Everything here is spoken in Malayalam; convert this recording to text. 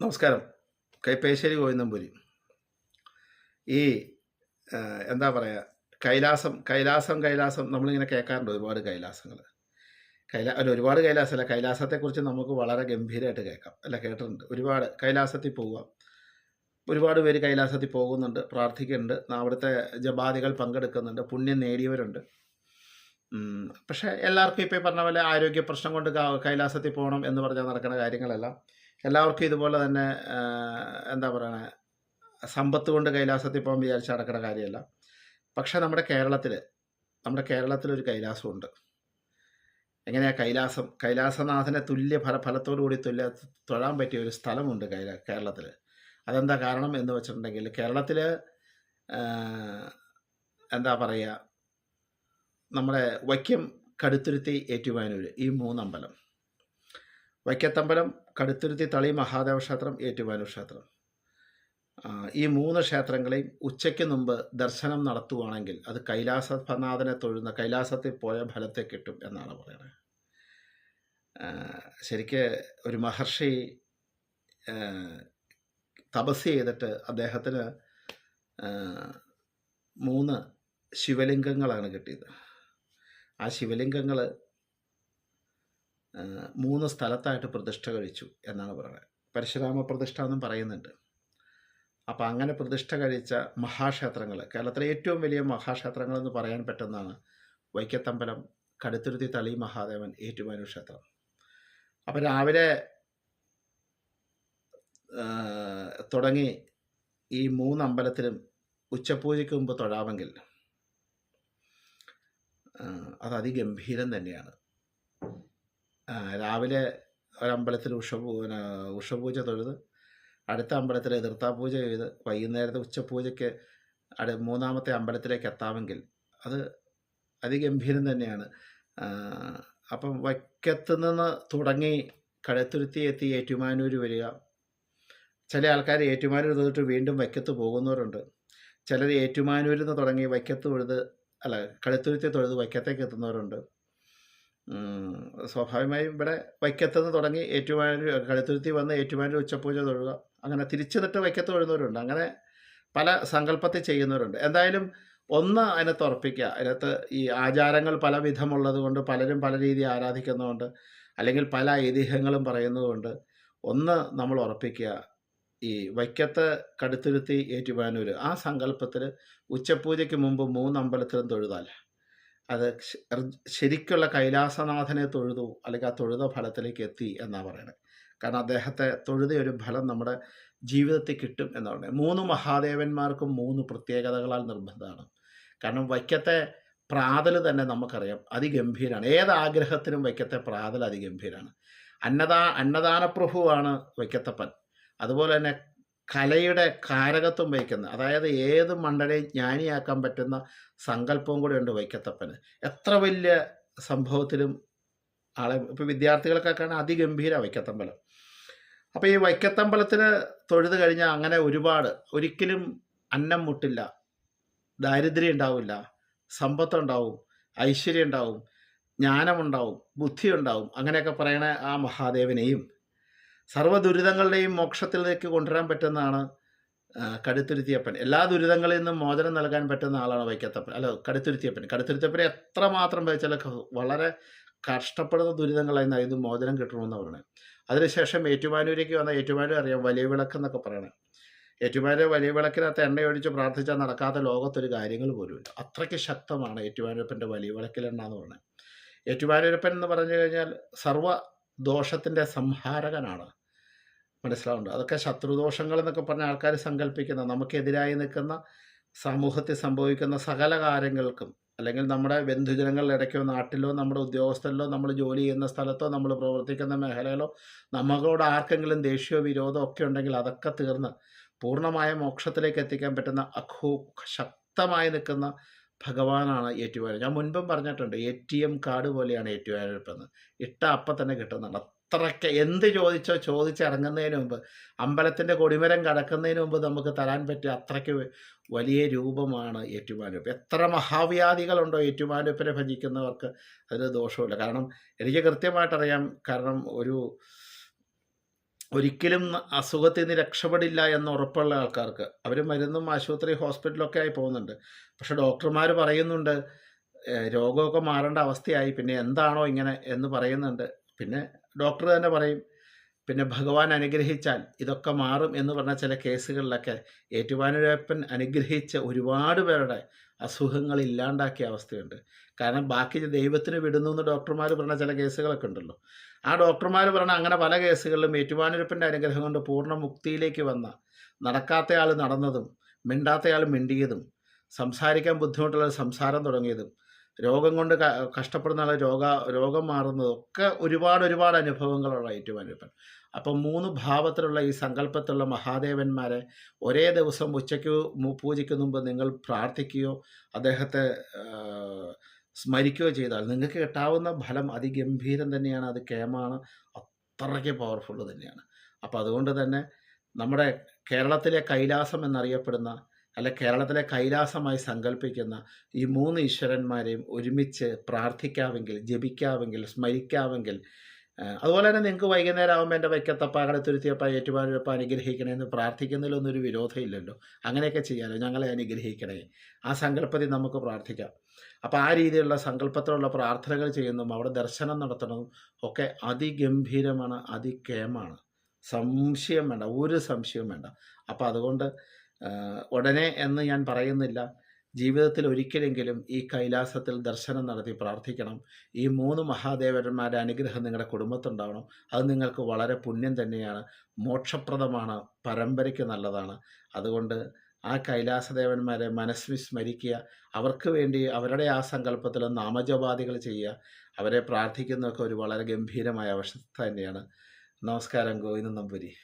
നമസ്കാരം. കൈപ്പേശ്ശേരി ഗോവിന്ദമ്പുരി ഈ എന്താ പറയുക കൈലാസം കൈലാസം കൈലാസം നമ്മളിങ്ങനെ കേൾക്കാറുണ്ട് ഒരുപാട് കൈലാസങ്ങൾ കൈലാ അല്ല ഒരുപാട് കൈലാസമല്ല കൈലാസത്തെക്കുറിച്ച് നമുക്ക് വളരെ ഗംഭീരമായിട്ട് കേൾക്കാം. അല്ല കേട്ടിട്ടുണ്ട്. ഒരുപാട് കൈലാസത്തിൽ പോവുക ഒരുപാട് പേര് കൈലാസത്തിൽ പോകുന്നുണ്ട് പ്രാർത്ഥിക്കുന്നുണ്ട്. അവിടുത്തെ ജപാദികൾ പങ്കെടുക്കുന്നുണ്ട് പുണ്യം നേടിയവരുണ്ട്. പക്ഷേ എല്ലാവർക്കും ഇപ്പോൾ പറഞ്ഞ പോലെ ആരോഗ്യ പ്രശ്നം കൊണ്ട് കൈലാസത്തിൽ പോകണം എന്ന് പറഞ്ഞാൽ നടക്കുന്ന കാര്യങ്ങളല്ല എല്ലാവർക്കും ഇതുപോലെ തന്നെ എന്താ പറയണേ സമ്പത്ത് കൊണ്ട് കൈലാസത്തിൽ പോകാൻ വിചാരിച്ച് നടക്കുന്ന കാര്യമല്ല. പക്ഷേ നമ്മുടെ കേരളത്തിൽ നമ്മുടെ കേരളത്തിലൊരു കൈലാസമുണ്ട്. എങ്ങനെയാ കൈലാസം കൈലാസനാഥനെ തുല്യ ഫല ഫലത്തോടു കൂടി തുല്യ തൊഴാൻ പറ്റിയ ഒരു സ്ഥലമുണ്ട് കൈല കേരളത്തിൽ. അതെന്താ കാരണം എന്ന് വെച്ചിട്ടുണ്ടെങ്കിൽ കേരളത്തിൽ എന്താ പറയുക നമ്മുടെ വൈക്കം കടുത്തുരുത്തി ഏറ്റുമാനൂർ ഈ മൂന്നമ്പലം. വൈക്കത്തമ്പലം കടുത്തുരുത്തി തളി മഹാദേവ ക്ഷേത്രം ഏറ്റുമാനൂർ ക്ഷേത്രം. ഈ മൂന്ന് ക്ഷേത്രങ്ങളെയും ഉച്ചയ്ക്ക് മുമ്പ് ദർശനം നടത്തുവാണെങ്കിൽ അത് കൈലാസനാഥനെ തൊഴുന്ന കൈലാസത്തിൽ പോയ ഫലത്തെ കിട്ടും എന്നാണ് പറയുന്നത്. ശരിക്ക് ഒരു മഹർഷി തപസ് ചെയ്തിട്ട് അദ്ദേഹത്തിന് മൂന്ന് ശിവലിംഗങ്ങളാണ് കിട്ടിയത്. ആ ശിവലിംഗങ്ങൾ മൂന്ന് സ്ഥലത്തായിട്ട് പ്രതിഷ്ഠ കഴിച്ചു എന്നാണ് പറയുന്നത്. പരശുരാമ പ്രതിഷ്ഠ എന്നും പറയുന്നുണ്ട്. അപ്പം അങ്ങനെ പ്രതിഷ്ഠ കഴിച്ച മഹാക്ഷേത്രങ്ങൾ കേരളത്തിലെ ഏറ്റവും വലിയ മഹാക്ഷേത്രങ്ങൾ എന്ന് പറയാൻ പറ്റുന്നതാണ് വൈക്കത്തമ്പലം കടുത്തുരുത്തി തളി മഹാദേവൻ ഏറ്റുമാനൂർ ക്ഷേത്രം. അപ്പം രാവിലെ തുടങ്ങി ഈ മൂന്ന് അമ്പലത്തിലും ഉച്ചപൂജയ്ക്ക് മുമ്പ് തൊഴാമെങ്കിൽ അത് അതിഗംഭീരം തന്നെയാണ്. രാവിലെ ഒരമ്പലത്തിൽ പിന്നെ ഉഷപൂജ തൊഴുത് അടുത്ത അമ്പലത്തിൽ എതിർത്താ പൂജ ചെയ്ത് വൈകുന്നേരത്തെ ഉച്ചപൂജയ്ക്ക് അട മൂന്നാമത്തെ അമ്പലത്തിലേക്ക് എത്താമെങ്കിൽ അത് അതിഗംഭീരം തന്നെയാണ്. അപ്പം വൈക്കത്ത് നിന്ന് തുടങ്ങി കഴുത്തുരുത്തി എത്തി ഏറ്റുമാനൂർ വരിക. ചില ആൾക്കാർ ഏറ്റുമാനൂർ തൊട്ട് വീണ്ടും വൈക്കത്ത് പോകുന്നവരുണ്ട്. ചിലർ ഏറ്റുമാനൂരിൽ നിന്ന് തുടങ്ങി വൈക്കത്ത് തൊഴുത് അല്ല കഴുത്തുരുത്തി തൊഴുത് വൈക്കത്തേക്ക് എത്തുന്നവരുണ്ട്. സ്വാഭാവികമായും ഇവിടെ വൈക്കത്തുനിന്ന് തുടങ്ങി ഏറ്റുമാനൂർ കടുത്തുരുത്തി വന്ന് ഏറ്റുമാനൂർ ഉച്ചപൂജ തൊഴുക. അങ്ങനെ തിരിച്ചു നിട്ട് വൈക്കത്ത് തൊഴുന്നവരുണ്ട്. അങ്ങനെ പല സങ്കല്പത്തിൽ ചെയ്യുന്നവരുണ്ട്. എന്തായാലും ഒന്ന് അതിനകത്ത് ഉറപ്പിക്കുക അതിനകത്ത് ഈ ആചാരങ്ങൾ പല വിധമുള്ളത് കൊണ്ട് പലരും പല രീതി ആരാധിക്കുന്നതുകൊണ്ട് അല്ലെങ്കിൽ പല ഐതിഹ്യങ്ങളും പറയുന്നതുകൊണ്ട് ഒന്ന് നമ്മൾ ഉറപ്പിക്കുക. ഈ വൈക്കത്ത് കടുത്തുരുത്തി ഏറ്റുമാനൂർ ആ സങ്കല്പത്തിൽ ഉച്ചപൂജയ്ക്ക് മുമ്പ് മൂന്ന് അമ്പലത്തിലും തൊഴുതാൽ അത് ശരിക്കുള്ള കൈലാസനാഥനെ തൊഴുതു അല്ലെങ്കിൽ ആ തൊഴുത ഫലത്തിലേക്ക് എത്തി എന്നാണ് പറയുന്നത് കാരണം അദ്ദേഹത്തെ തൊഴുത ഒരു ഫലം നമ്മുടെ ജീവിതത്തിൽ കിട്ടും എന്ന് പറയുന്നത് മൂന്ന് മഹാദേവന്മാർക്കും മൂന്ന് പ്രത്യേകതകളാൽ നിർബന്ധമാണ്. കാരണം വൈക്കത്തെ പ്രാതൽ തന്നെ നമുക്കറിയാം അതിഗംഭീരാണ്. ഏത് ആഗ്രഹത്തിനും വൈക്കത്തെ പ്രാതൽ അതിഗംഭീരാണ്. അന്നദാ അന്നദാനപ്രഭുവാണ് വൈക്കത്തപ്പൻ. അതുപോലെ തന്നെ കലയുടെ കാരകത്വം വഹിക്കുന്ന അതായത് ഏത് മണ്ഡലയും ജ്ഞാനിയാക്കാൻ പറ്റുന്ന സങ്കല്പവും കൂടെ ഉണ്ട് വൈക്കത്തപ്പന്. എത്ര വലിയ സംഭവത്തിലും ആളെ ഇപ്പോൾ വിദ്യാർത്ഥികൾക്കൊക്കെയാണ് അതിഗംഭീര വൈക്കത്തമ്പലം. അപ്പോൾ ഈ വൈക്കത്തമ്പലത്തിന് തൊഴുത് കഴിഞ്ഞാൽ അങ്ങനെ ഒരുപാട് ഒരിക്കലും അന്നം മുട്ടില്ല ദാരിദ്ര്യം ഉണ്ടാവില്ല സമ്പത്തുണ്ടാവും ഐശ്വര്യം ഉണ്ടാവും ജ്ഞാനമുണ്ടാവും ബുദ്ധി ഉണ്ടാവും അങ്ങനെയൊക്കെ പറയണ ആ മഹാദേവനെയും സർവ ദുരിതങ്ങളുടെയും മോക്ഷത്തിലേക്ക് കൊണ്ടുവരാൻ പറ്റുന്നതാണ് കടുത്തുരുത്തിയപ്പൻ. എല്ലാ ദുരിതങ്ങളിൽ നിന്നും മോചനം നൽകാൻ പറ്റുന്ന ആളാണ് വൈക്കത്തപ്പൻ. അല്ല കടുത്തുരുത്തിയപ്പൻ. കടുത്തുരുത്തിയപ്പനെ എത്രമാത്രം വെച്ചാൽ വളരെ കഷ്ടപ്പെടുന്ന ദുരിതങ്ങളായിരുന്നു അതിന് മോചനം കിട്ടണമെന്ന് പറയുന്നത്. അതിനുശേഷം ഏറ്റുമാനൂരേക്ക് വന്ന ഏറ്റുമാനൂർ അറിയാം വലിയ വിളക്ക് എന്നൊക്കെ പറയണേ. ഏറ്റുമാനൂർ വലിയ വിളക്കിനകത്ത് എണ്ണയൊഴിച്ച് പ്രാർത്ഥിച്ചാൽ നടക്കാത്ത ലോകത്തൊരു കാര്യങ്ങൾ പോലുമില്ല. അത്രയ്ക്ക് ശക്തമാണ് ഏറ്റുമാനൂരപ്പന്റെ വലിയ വിളക്കിലെണ്ണ എന്ന് പറയുന്നത്. ഏറ്റുമാനൂരപ്പൻ എന്ന് പറഞ്ഞു കഴിഞ്ഞാൽ സർവ ദോഷത്തിന്റെ സംഹാരകനാണ്. മനസ്സിലാവുന്നുണ്ട്. അതൊക്കെ ശത്രുദോഷങ്ങൾ എന്നൊക്കെ പറഞ്ഞ ആൾക്കാർ സങ്കല്പിക്കുന്ന നമുക്കെതിരായി നിൽക്കുന്ന സമൂഹത്തിൽ സംഭവിക്കുന്ന സകല കാര്യങ്ങൾക്കും അല്ലെങ്കിൽ നമ്മുടെ ബന്ധുജനങ്ങളുടെ ഇടയ്ക്കോ നാട്ടിലോ നമ്മുടെ ഉദ്യോഗസ്ഥരിലോ നമ്മൾ ജോലി ചെയ്യുന്ന സ്ഥലത്തോ നമ്മൾ പ്രവർത്തിക്കുന്ന മേഖലയിലോ നമ്മളോട് ആർക്കെങ്കിലും ദേഷ്യമോ വിരോധമോ ഒക്കെ ഉണ്ടെങ്കിൽ അതൊക്കെ തീർന്ന് പൂർണമായ മോക്ഷത്തിലേക്ക് എത്തിക്കാൻ പറ്റുന്ന അഖൂ ശക്തമായി നിൽക്കുന്ന ഭഗവാനാണ് ഏറ്റുവായൂർ ഞാൻ മുൻപും പറഞ്ഞിട്ടുണ്ട് എ ടി എം കാർഡ് പോലെയാണ് ഏറ്റുവായൂരപ്പെന്ന് ഇട്ട അപ്പം തന്നെ കിട്ടുന്നുണ്ട്. അത്രയ്ക്ക് എന്ത് ചോദിച്ചോ ചോദിച്ചിറങ്ങുന്നതിന് മുമ്പ് അമ്പലത്തിന്റെ കൊടിമരം കടക്കുന്നതിന് മുമ്പ് നമുക്ക് തരാൻ പറ്റിയ അത്രയ്ക്ക് വലിയ രൂപമാണ് ഏറ്റുമാനൂപ്പ്. എത്ര മഹാവ്യാധികളുണ്ടോ ഏറ്റുമാനൂപ്പിനെ ഭജിക്കുന്നവർക്ക് അതിന് ദോഷമില്ല കാരണം എനിക്ക് കൃത്യമായിട്ടറിയാം കാരണം ഒരു ഒരിക്കലും അസുഖത്തിൽ നിന്ന് രക്ഷപ്പെടില്ല എന്ന് ഉറപ്പുള്ള ആൾക്കാർക്ക് അവർ മരുന്നും ആശുപത്രി ഹോസ്പിറ്റലൊക്കെ ആയി പോകുന്നുണ്ട്. പക്ഷെ ഡോക്ടർമാർ പറയുന്നുണ്ട് രോഗമൊക്കെ മാറേണ്ട അവസ്ഥയായി. പിന്നെ എന്താണോ ഇങ്ങനെ എന്ന് പറയുന്നുണ്ട്. പിന്നെ ഡോക്ടർ തന്നെ പറയും പിന്നെ ഭഗവാൻ അനുഗ്രഹിച്ചാൽ ഇതൊക്കെ മാറും എന്ന് പറഞ്ഞ ചില കേസുകളിലൊക്കെ ഏറ്റുവാനുരപ്പൻ അനുഗ്രഹിച്ച ഒരുപാട് പേരുടെ അസുഖങ്ങൾ ഇല്ലാണ്ടാക്കിയ അവസ്ഥയുണ്ട്. കാരണം ബാക്കി ദൈവത്തിന് വിടുന്നു എന്ന് ഡോക്ടർമാർ പറഞ്ഞ ചില കേസുകളൊക്കെ ഉണ്ടല്ലോ. ആ ഡോക്ടർമാർ പറഞ്ഞ അങ്ങനെ പല കേസുകളിലും ഏറ്റുവാനുരപ്പന്റെ അനുഗ്രഹം കൊണ്ട് പൂർണ മുക്തിയിലേക്ക് വന്ന നടക്കാത്തയാൾ നടന്നതും മിണ്ടാത്തയാൾ മിണ്ടിയതും സംസാരിക്കാൻ ബുദ്ധിമുട്ടുള്ള സംസാരം തുടങ്ങിയതും രോഗം കൊണ്ട് കഷ്ടപ്പെടുന്ന ആൾ രോഗ രോഗം മാറുന്നതൊക്കെ ഒരുപാട് ഒരുപാട് അനുഭവങ്ങളുള്ള ഏറ്റുമാനൂരപ്പൻ. അപ്പം മൂന്ന് ഭാവത്തിലുള്ള ഈ സങ്കല്പത്തിലുള്ള മഹാദേവന്മാരെ ഒരേ ദിവസം ഉച്ചയ്ക്ക് പൂജയ്ക്ക് മുമ്പ് നിങ്ങൾ പ്രാർത്ഥിക്കുകയോ അദ്ദേഹത്തെ സ്മരിക്കുകയോ ചെയ്താൽ നിങ്ങൾക്ക് കിട്ടാവുന്ന ഫലം അതിഗംഭീരം തന്നെയാണ് അത് കേമാണ് അത്രയ്ക്ക് പവർഫുൾ തന്നെയാണ്. അപ്പോൾ അതുകൊണ്ട് തന്നെ നമ്മുടെ കേരളത്തിലെ കൈലാസം എന്നറിയപ്പെടുന്ന അല്ലെ കേരളത്തിലെ കൈലാസമായി സങ്കല്പിക്കുന്ന ഈ മൂന്ന് ഈശ്വരന്മാരെയും ഒരുമിച്ച് പ്രാർത്ഥിക്കാമെങ്കിൽ ജപിക്കാമെങ്കിൽ സ്മരിക്കാമെങ്കിൽ അതുപോലെ തന്നെ നിങ്ങൾക്ക് വൈകുന്നേരം ആകുമ്പോൾ എന്റെ വൈക്കത്തപ്പാകളെ തുരുത്തിയപ്പ ഏറ്റുമാനൂരപ്പ അനുഗ്രഹിക്കണേ എന്ന് പ്രാർത്ഥിക്കുന്നതിലൊന്നും ഒരു വിരോധമില്ലല്ലോ. അങ്ങനെയൊക്കെ ചെയ്യാമല്ലോ ഞങ്ങളെ അനുഗ്രഹിക്കണേ. ആ സങ്കല്പത്തിൽ നമുക്ക് പ്രാർത്ഥിക്കാം. അപ്പോൾ ആ രീതിയിലുള്ള സങ്കല്പത്തിലുള്ള പ്രാർത്ഥനകൾ ചെയ്യുന്നതും അവിടെ ദർശനം നടത്തണതും ഒക്കെ അതിഗംഭീരമാണ് അതികേമാണ് സംശയം വേണ്ട ഒരു സംശയവും വേണ്ട. അപ്പോൾ അതുകൊണ്ട് ഉടനെ എന്ന് ഞാൻ പറയുന്നില്ല. ജീവിതത്തിൽ ഒരിക്കലെങ്കിലും ഈ കൈലാസത്തിൽ ദർശനം നടത്തി പ്രാർത്ഥിക്കണം. ഈ മൂന്ന് മഹാദേവന്മാരുടെ അനുഗ്രഹം നിങ്ങളുടെ കുടുംബത്തുണ്ടാവണം. അത് നിങ്ങൾക്ക് വളരെ പുണ്യം തന്നെയാണ്. മോക്ഷപ്രദമാണ്. പരമ്പരയ്ക്ക് നല്ലതാണ്. അതുകൊണ്ട് ആ കൈലാസദേവന്മാരെ മനസ്സ് സ്മരിക്കുക. അവർക്ക് വേണ്ടി അവരുടെ ആ സങ്കല്പത്തിൽ നാമജപാദികൾ ചെയ്യുക. അവരെ പ്രാർത്ഥിക്കുന്നതൊക്കെ ഒരു വളരെ ഗംഭീരമായ അവസ്ഥ തന്നെയാണ്. നമസ്കാരം ഗോവിന്ദൻ നമ്പൂരി